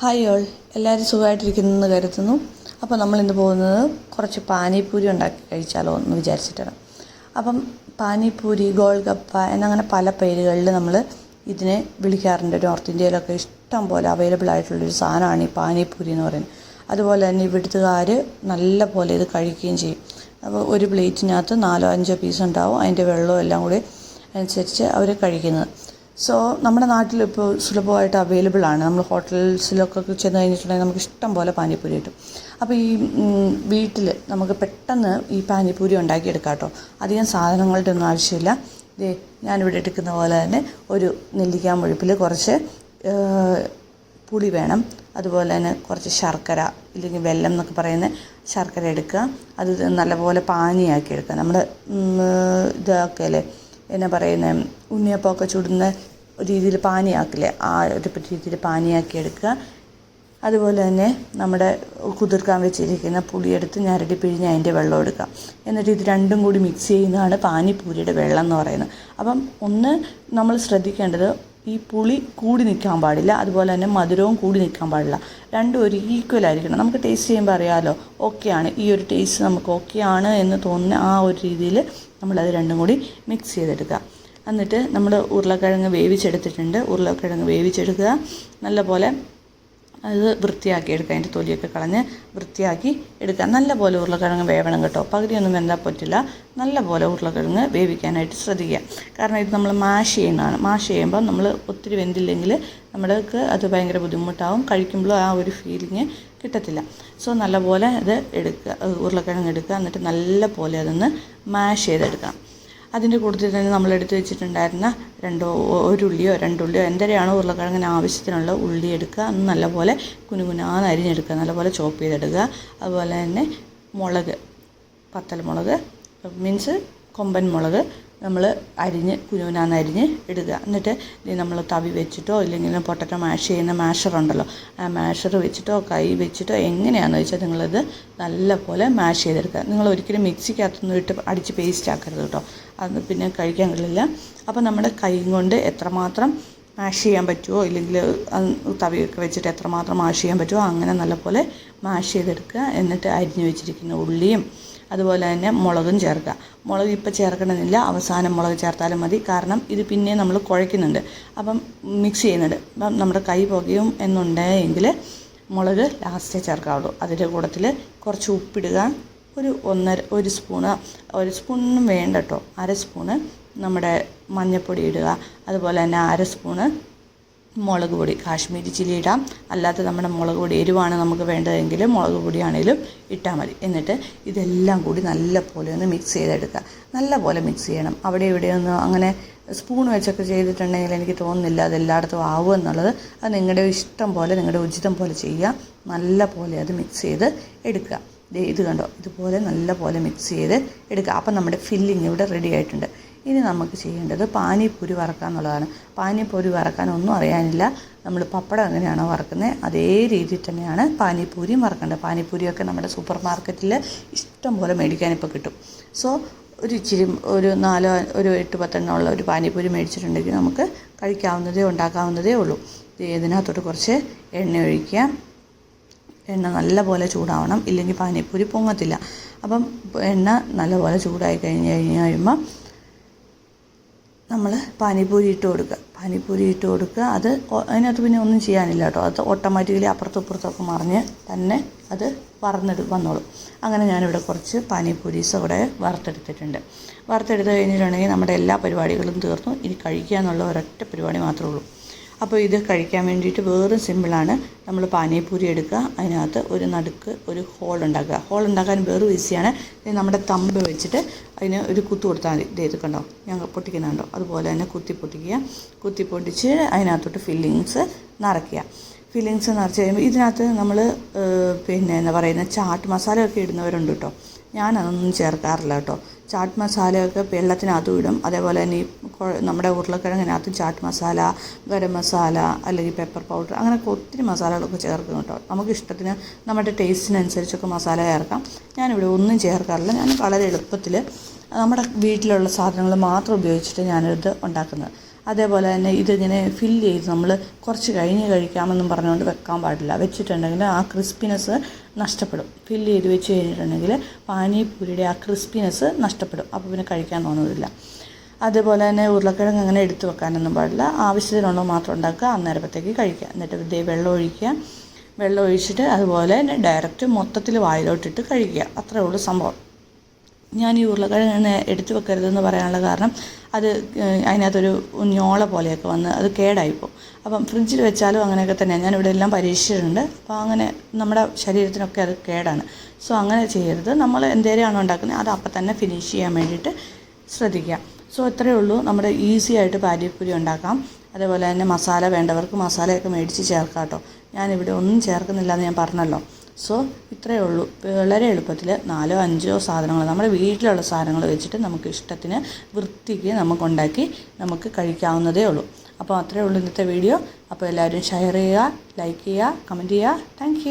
Hi all എല്ലാവരും സുഖമായിട്ടിരിക്കുന്നു കരുതുന്നു. അപ്പോൾ നമ്മളിന്ന് പോകുന്നത് കുറച്ച് പാനിപ്പൂരി ഉണ്ടാക്കി കഴിച്ചാലോ എന്ന് വിചാരിച്ചിട്ടാണ്. അപ്പം പാനിപ്പൂരി ഗോൾഗപ്പ എന്നങ്ങനെ പല പേരുകളിൽ നമ്മൾ ഇതിനെ വിളിക്കാറുണ്ട്. നോർത്ത് ഇന്ത്യയിലൊക്കെ ഇഷ്ടം പോലെ അവൈലബിൾ ആയിട്ടുള്ളൊരു സാധനമാണ് ഈ പാനിപ്പൂരി എന്ന് പറയുന്നത്. അതുപോലെ തന്നെ ഇവിടുത്തുകാർ നല്ല പോലെ ഇത് കഴിക്കുകയും ചെയ്യും. അപ്പോൾ ഒരു പ്ലേറ്റിനകത്ത് നാലോ അഞ്ചോ പീസ് ഉണ്ടാവും. അതിന്റെ വെള്ളവും എല്ലാം കൂടി അനുസരിച്ച് അവർ കഴിക്കുന്നത്. സോ നമ്മുടെ നാട്ടിലിപ്പോൾ സുലഭമായിട്ട് അവൈലബിൾ ആണ്. നമ്മൾ ഹോട്ടൽസിലൊക്കെ ചെന്ന് കഴിഞ്ഞിട്ടുണ്ടെങ്കിൽ നമുക്ക് ഇഷ്ടം പോലെ പാനിപ്പൂരി കിട്ടും. അപ്പോൾ ഈ വീട്ടിൽ നമുക്ക് പെട്ടെന്ന് ഈ പാനിപ്പൂരി ഉണ്ടാക്കിയെടുക്കാം കേട്ടോ അധികം സാധനങ്ങളുടെ ഒന്നും ആവശ്യമില്ല. ദേ ഞാനിവിടെ എടുക്കുന്ന പോലെ തന്നെ ഒരു നെല്ലിക്കാ മുഴുപ്പിൽ കുറച്ച് പുളി വേണം. അതുപോലെ തന്നെ കുറച്ച് ശർക്കര ഇല്ലെങ്കിൽ വെല്ലം എന്നൊക്കെ പറയുന്ന ശർക്കര എടുക്കുക. അത് നല്ലപോലെ പാനിയാക്കി എടുക്കുക. നമ്മൾ അല്ലേ എന്നാ പറയുന്നത് ഉണ്ണിയപ്പമൊക്കെ ചുടുന്ന രീതിയിൽ പാനിയാക്കില്ലേ? ആ ഒരു രീതിയിൽ പാനിയാക്കി എടുക്കുക. അതുപോലെ തന്നെ നമ്മുടെ കുതിർക്കാൻ വെച്ചിരിക്കുന്ന പുളിയെടുത്ത് ഞരടി പിഴിഞ്ഞ് അതിന്റെ വെള്ളം എടുക്കുക. എന്നിട്ട് ഇത് രണ്ടും കൂടി മിക്സ് ചെയ്യുന്നതാണ് പാനിപ്പൂരിയുടെ വെള്ളം എന്ന് പറയുന്നത്. അപ്പം ഒന്ന് നമ്മൾ ശ്രദ്ധിക്കേണ്ടത് ഈ പുളി കൂടി നിൽക്കാൻ പാടില്ല അതുപോലെ തന്നെ മധുരവും കൂടി നിൽക്കാൻ പാടില്ല. രണ്ടും ഒരു ഈക്വൽ ആയിരിക്കണം. നമുക്ക് ടേസ്റ്റ് ചെയ്യുമ്പോൾ അറിയാമല്ലോ ഓക്കെയാണ് ഈ ഒരു ടേസ്റ്റ് നമുക്ക് ഓക്കെയാണ് എന്ന് തോന്നുന്ന ആ ഒരു രീതിയിൽ നമ്മളത് രണ്ടും കൂടി മിക്സ് ചെയ്തെടുക്കുക. എന്നിട്ട് നമ്മൾ ഉരുളക്കിഴങ്ങ് വേവിച്ചെടുത്തിട്ടുണ്ട്. ഉരുളക്കിഴങ്ങ് വേവിച്ചെടുക്കുക. നല്ലപോലെ അത് വൃത്തിയാക്കി എടുക്കുക. അതിന്റെ തൊലിയൊക്കെ കളഞ്ഞ് വൃത്തിയാക്കി എടുക്കുക. നല്ല പോലെ ഉരുളക്കിഴങ്ങ് വേവണം കേട്ടോ. പകുതിയൊന്നും വെന്താൽ പറ്റില്ല. നല്ല പോലെ ഉരുളക്കിഴങ്ങ് വേവിക്കാനായിട്ട് ശ്രദ്ധിക്കുക. കാരണം ഇത് നമ്മൾ മാഷ് ചെയ്യുന്നതാണ്. മാഷ് ചെയ്യുമ്പോൾ നമ്മൾ ഒത്തിരി വെന്തില്ലെങ്കിൽ നമ്മൾക്ക് അത് ഭയങ്കര ബുദ്ധിമുട്ടാവും. കഴിക്കുമ്പോൾ ആ ഒരു ഫീലിങ് കിട്ടത്തില്ല. സോ നല്ലപോലെ അത് എടുക്കുക. ഉരുളക്കിഴങ്ങ് എടുക്കുക. എന്നിട്ട് നല്ല പോലെ അതൊന്ന് മാഷ് ചെയ്തെടുക്കണം. അതിന്റെ കൂട്ടത്തിൽ തന്നെ നമ്മൾ എടുത്ത് വെച്ചിട്ടുണ്ടായിരുന്ന രണ്ടോ ഒരു ഉള്ളിയോ രണ്ടുള്ളിയോ എന്തരെയാണോ ഉരുളക്കിഴങ്ങിന് ആവശ്യത്തിനുള്ള ഉള്ളി എടുക്കുക. അന്ന് നല്ലപോലെ കുനുകുനാന്ന് അരിഞ്ഞെടുക്കുക. നല്ലപോലെ ചോപ്പ് ചെയ്തെടുക്കുക. അതുപോലെ തന്നെ മുളക് പത്തൽ മുളക് മീൻസ് കൊമ്പൻ മുളക് നമ്മൾ അരിഞ്ഞ് കുനുകുനാന്ന് അരിഞ്ഞ് ഇടുക. എന്നിട്ട് നമ്മൾ തവി വെച്ചിട്ടോ ഇല്ലെങ്കിൽ പൊട്ടറ്റോ മാഷ് ചെയ്യുന്ന മാഷറുണ്ടല്ലോ ആ മാഷർ വെച്ചിട്ടോ കൈ വെച്ചിട്ടോ എങ്ങനെയാണെന്ന് വെച്ചാൽ നിങ്ങളിത് നല്ലപോലെ മാഷ് ചെയ്തെടുക്കുക. നിങ്ങൾ ഒരിക്കലും മിക്സിക്കകത്തൊന്നും ഇട്ട് അടിച്ച് പേസ്റ്റ് ആക്കരുത് കേട്ടോ അത് പിന്നെ കഴിക്കാൻ കഴിയില്ല. അപ്പോൾ നമ്മുടെ കൈ കൊണ്ട് എത്രമാത്രം മാഷ് ചെയ്യാൻ പറ്റുമോ ഇല്ലെങ്കിൽ തവിയൊക്കെ വെച്ചിട്ട് എത്രമാത്രം മാഷ് ചെയ്യാൻ പറ്റുമോ അങ്ങനെ നല്ലപോലെ മാഷ് ചെയ്തെടുക്കുക. എന്നിട്ട് അരിഞ്ഞു വെച്ചിരിക്കുന്ന ഉള്ളിയും അതുപോലെ തന്നെ മുളകും ചേർക്കുക. മുളക് ഇപ്പോൾ ചേർക്കണമെന്നില്ല അവസാനം മുളക് ചേർത്താലും മതി. കാരണം ഇത് പിന്നെ നമ്മൾ കുഴയ്ക്കുന്നുണ്ട്. അപ്പം മിക്സ് ചെയ്യുന്നുണ്ട്. അപ്പം നമ്മുടെ കൈ പുകയും എന്നുണ്ടെങ്കിൽ മുളക് ലാസ്റ്റേ ചേർക്കാവുള്ളൂ. അതിന്റെ കൂട്ടത്തിൽ കുറച്ച് ഉപ്പിടുക. ഒരു ഒന്നര ഒരു സ്പൂണ് ഒരു സ്പൂണൊന്നും വേണ്ട കേട്ടോ അര സ്പൂണ് നമ്മുടെ മഞ്ഞൾപ്പൊടി ഇടുക. അതുപോലെ തന്നെ അര സ്പൂണ് മുളക് പൊടി കാശ്മീരി ചില്ലി ഇടാം. അല്ലാത്ത നമ്മുടെ മുളക് പൊടി എരിവാണ് നമുക്ക് വേണ്ടതെങ്കിൽ മുളക് പൊടിയാണേലും ഇട്ടാൽ മതി. എന്നിട്ട് ഇതെല്ലാം കൂടി നല്ല പോലെ ഒന്ന് മിക്സ് ചെയ്തെടുക്കുക. നല്ല പോലെ മിക്സ് ചെയ്യണം. അവിടെ ഇവിടെ ഒന്ന് അങ്ങനെ സ്പൂൺ വെച്ചൊക്കെ ചെയ്തിട്ടുണ്ടെങ്കിൽ എനിക്ക് തോന്നുന്നില്ല അത് എല്ലായിടത്തും ആവും എന്നുള്ളത്. അത് നിങ്ങളുടെ ഇഷ്ടം പോലെ നിങ്ങളുടെ ഉചിതം പോലെ ചെയ്യുക. നല്ല പോലെ അത് മിക്സ് ചെയ്ത് എടുക്കുക. ഇത് കണ്ടോ? ഇതുപോലെ നല്ല പോലെ മിക്സ് ചെയ്ത് എടുക്കുക. അപ്പം നമ്മുടെ ഫില്ലിങ് ഇവിടെ റെഡി ആയിട്ടുണ്ട്. ഇനി നമുക്ക് ചെയ്യേണ്ടത് പാനിപ്പൂരി വറക്കുക എന്നുള്ളതാണ് പാനിപ്പൂരി വറക്കാൻ ഒന്നും അറിയാനില്ല. നമ്മൾ പപ്പടം എങ്ങനെയാണോ വറക്കുന്നത് അതേ രീതിയിൽ തന്നെയാണ് പാനിപ്പൂരിയും വറക്കേണ്ടത്. പാനിപ്പൂരിയൊക്കെ നമ്മുടെ സൂപ്പർ മാർക്കറ്റിൽ ഇഷ്ടം പോലെ മേടിക്കാൻ കിട്ടും. സോ ഒരു ഇച്ചിരി ഒരു നാലോ ഒരു എട്ട് പത്തെണ്ണം ഉള്ള ഒരു പാനിപ്പൂരി മേടിച്ചിട്ടുണ്ടെങ്കിൽ നമുക്ക് കഴിക്കാവുന്നതേ ഉണ്ടാക്കാവുന്നതേ ഉള്ളൂ. ഇതിനകത്തോട്ട് കുറച്ച് എണ്ണ ഒഴിക്കുക എണ്ണ നല്ലപോലെ ചൂടാവണം. ഇല്ലെങ്കിൽ പാനിപ്പൂരി പൊങ്ങത്തില്ല. അപ്പം എണ്ണ നല്ലപോലെ ചൂടായി കഴിഞ്ഞ് കഴിഞ്ഞ് കഴിയുമ്പോൾ നമ്മൾ പാനിപൂരി ഇട്ട് കൊടുക്കുക. പാനിപ്പൂരി ഇട്ട് കൊടുക്കുക. അത് അതിനകത്ത് പിന്നെ ഒന്നും ചെയ്യാനില്ല കേട്ടോ. അത് ഓട്ടോമാറ്റിക്കലി അപ്പുറത്തും ഇപ്പുറത്തൊക്കെ മറിഞ്ഞ് തന്നെ അത് വറന്നെടു വന്നോളും. അങ്ങനെ ഞാനിവിടെ കുറച്ച് പാനിപ്പൂരീസ് അവിടെ വറുത്തെടുത്തിട്ടുണ്ട്. വറുത്തെടുത്ത് കഴിഞ്ഞിട്ടുണ്ടെങ്കിൽ നമ്മുടെ എല്ലാ പരിപാടികളും തീർന്നു. ഇനി കഴിക്കുക എന്നുള്ള ഒരൊറ്റ പരിപാടി മാത്രമേ ഉള്ളൂ. അപ്പോൾ ഇത് കഴിക്കാൻ വേണ്ടിയിട്ട് വേറെ സിമ്പിളാണ്. നമ്മൾ പാനിപ്പൂരി എടുക്കുക. അതിനകത്ത് ഒരു നടുക്ക് ഒരു ഹോൾ ഉണ്ടാക്കുക. ഹോൾ ഉണ്ടാക്കാൻ വേറെ ഈസിയാണ് നമ്മുടെ തമ്പ് വെച്ചിട്ട് അതിന് ഒരു കുത്തു കൊടുത്താൽ മതി. ഇത് കണ്ടോ? ഞങ്ങൾ പൊട്ടിക്കുന്നുണ്ടോ അതുപോലെ തന്നെ കുത്തി പൊട്ടിക്കുക. കുത്തി പൊട്ടിച്ച് അതിനകത്തോട്ട് ഫില്ലിങ്സ് നിറയ്ക്കുക. ഫില്ലിങ്സ് നിറച്ച് കഴിയുമ്പോൾ ഇതിനകത്ത് നമ്മൾ പിന്നെ എന്താ പറയുന്ന ചാട്ട് മസാലയൊക്കെ ഇടുന്നവരുണ്ട് കേട്ടോ. ഞാനതൊന്നും ചേർക്കാറില്ല കേട്ടോ. ചാട്ട് മസാലയൊക്കെ വെള്ളത്തിനകത്തും ഇടും. അതേപോലെ തന്നെ ഈ നമ്മുടെ ഉരുളക്കിഴങ്ങിനകത്ത് ചാട്ട് മസാല ഗരം മസാല അല്ലെങ്കിൽ പെപ്പർ പൗഡർ അങ്ങനെയൊക്കെ ഒത്തിരി മസാലകളൊക്കെ ചേർക്കും കേട്ടോ. നമുക്ക് ഇഷ്ടത്തിന് നമ്മുടെ ടേസ്റ്റിനനുസരിച്ചൊക്കെ മസാല ചേർക്കാം. ഞാനിവിടെ ഒന്നും ചേർക്കാറില്ല. ഞാൻ വളരെ എളുപ്പത്തിൽ നമ്മുടെ വീട്ടിലുള്ള സാധനങ്ങൾ മാത്രം ഉപയോഗിച്ചിട്ട് ഞാനിത് ഉണ്ടാക്കുന്നത്. അതേപോലെ തന്നെ ഇതിങ്ങനെ ഫില്ല് ചെയ്ത് നമ്മൾ കുറച്ച് കഴിഞ്ഞ് കഴിക്കാമെന്നും പറഞ്ഞുകൊണ്ട് വെക്കാൻ പാടില്ല. വെച്ചിട്ടുണ്ടെങ്കിൽ ആ ക്രിസ്പിനെസ് നഷ്ടപ്പെടും. ഫില്ല് ചെയ്ത് വെച്ച് കഴിഞ്ഞിട്ടുണ്ടെങ്കിൽ പാനിപൂരിയുടെ ആ ക്രിസ്പിനെസ് നഷ്ടപ്പെടും. അപ്പോൾ പിന്നെ കഴിക്കാൻ തോന്നുന്നില്ല അതേപോലെ തന്നെ ഉരുളക്കിഴങ്ങ് അങ്ങനെ എടുത്തു വെക്കാനൊന്നും പാടില്ല. ആവശ്യത്തിനുള്ളത് മാത്രം ഉണ്ടാക്കുക. അന്നേരപ്പത്തേക്ക് കഴിക്കുക. എന്നിട്ട് ഇതേ വെള്ളം ഒഴിക്കുക. വെള്ളം ഒഴിച്ചിട്ട് അതുപോലെ തന്നെ ഡയറക്റ്റ് മൊത്തത്തിൽ വായിലോട്ടിട്ട് കഴിക്കുക. അത്രേ ഉള്ളൂ സംഭവം. ഞാൻ ഈ ഉരുളക്കിഴങ്ങ് എടുത്തു വെക്കരുതെന്ന് പറയാനുള്ള കാരണം അത് അതിനകത്തൊരു ഞോള പോലെയൊക്കെ വന്ന് അത് കേടായിപ്പോവും അപ്പം ഫ്രിഡ്ജിൽ വെച്ചാലും അങ്ങനെയൊക്കെ തന്നെയാണ് ഞാൻ ഇവിടെ എല്ലാം പരീക്ഷിച്ചിട്ടുണ്ട്. അപ്പോൾ അങ്ങനെ നമ്മുടെ ശരീരത്തിനൊക്കെ അത് കേടാണ്. സോ അങ്ങനെ ചെയ്യരുത്. നമ്മൾ എന്തേരെയാണോ ഉണ്ടാക്കുന്നത് അത് അപ്പം തന്നെ ഫിനിഷ് ചെയ്യാൻ വേണ്ടിയിട്ട് ശ്രദ്ധിക്കുക. സോ ഇത്രയേ ഉള്ളൂ. നമ്മുടെ ഈസി ആയിട്ട് പാരിപ്പുരി ഉണ്ടാക്കാം. അതേപോലെ തന്നെ മസാല വേണ്ടവർക്ക് മസാലയൊക്കെ മേടിച്ച് ചേർക്കാം കേട്ടോ. ഞാനിവിടെ ഒന്നും ചേർക്കുന്നില്ല എന്ന് ഞാൻ പറഞ്ഞല്ലോ. സോ ഇത്രയേ ഉള്ളൂ. വളരെ എളുപ്പത്തിൽ നാലോ അഞ്ചോ സാധനങ്ങൾ നമ്മുടെ വീട്ടിലുള്ള സാധനങ്ങൾ വെച്ചിട്ട് നമുക്ക് ഇഷ്ടത്തിന് വൃത്തിക്ക് നമുക്ക് ഉണ്ടാക്കി നമുക്ക് കഴിക്കാവുന്നതേ ഉള്ളൂ. അപ്പോൾ അത്രയേ ഉള്ളൂ ഇന്നത്തെ വീഡിയോ. അപ്പോൾ എല്ലാവരും ഷെയർ ചെയ്യുക ലൈക്ക് ചെയ്യുക കമന്റ് ചെയ്യുക. താങ്ക്